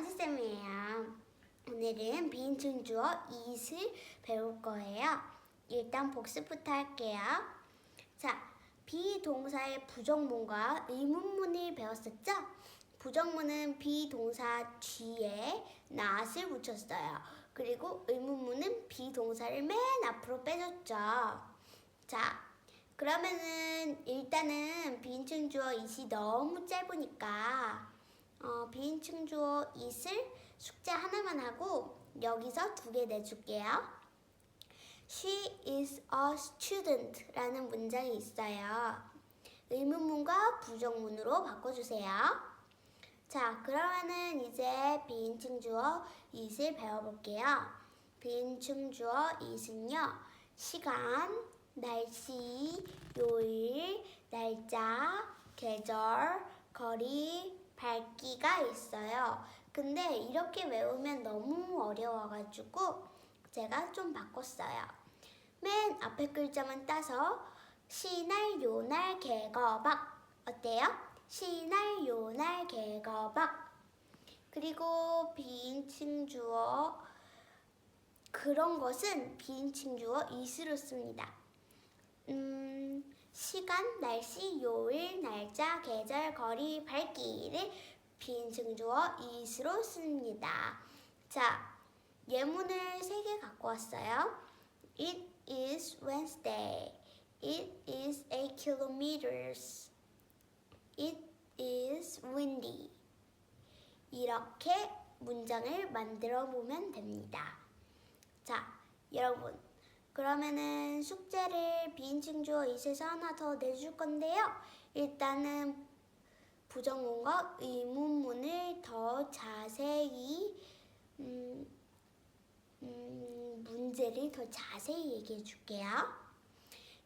람지쌤이에요. 오늘은 비인칭 주어 it을 배울 거예요. 일단 복습부터 할게요. 자, 비동사의 부정문과 의문문을 배웠었죠? 부정문은 비동사 뒤에 not을 붙였어요. 그리고 의문문은 비동사를 맨 앞으로 빼줬죠. 자, 그러면은 일단은 비인칭 주어 it이 너무 짧으니까 어, 비인칭 주어 it을 숙제 하나만 하고 여기서 두 개 내줄게요. She is a student 라는 문장이 있어요. 의문문과 부정문으로 바꿔주세요. 자, 그러면은 이제 비인칭 주어 it을 배워볼게요. 비인칭 주어 it은요. 시간, 날씨, 요일, 날짜, 계절, 거리, 밝기 가 있어요. 근데 이렇게 외우면 너무 어려워가지고 제가 좀 바꿨어요. 맨 앞에 글자만 따서 시날 요날 개거박 어때요? 시날 요날 개거박 그리고 비인칭 주어 그런 것은 비인칭 주어 is로 씁니다. 음, 시간, 날씨, 요일, 날짜, 계절, 거리, 밝기를 비인칭 주어 is로 씁니다. 자, 예문을 세 개 갖고 왔어요. It is Wednesday. It is 8 kilometers. It is windy. 이렇게 문장을 만들어 보면 됩니다. 자, 여러분. 그러면은 숙제를 비인칭 주어 it에서 하나 더 내줄 건데요. 일단은 부정문과 의문문을 더 자세히 음, 음, 문제를 더 자세히 얘기해 줄게요.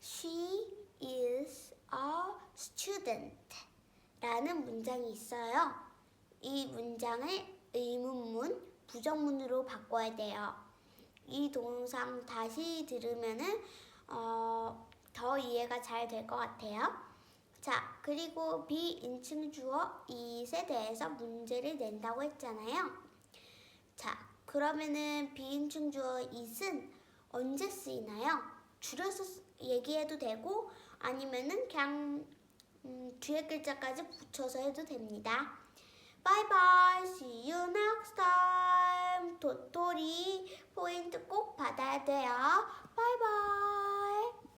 She is a student 라는 문장이 있어요. 이 문장을 의문문, 부정문으로 바꿔야 돼요. 이 동상 다시 들으면은 어, 더 이해가 잘 될 것 같아요. 자, 그리고 비인칭 주어 it에 대해서 문제를 낸다고 했잖아요. 자, 그러면은 비인칭 주어 it은 언제 쓰이나요? 줄여서 쓰- 얘기해도 되고 아니면은 그냥 음, 뒤에 글자까지 붙여서 해도 됩니다. Bye bye. See you next time. 도토리 포인트 꼭 받아야 돼요. Bye bye.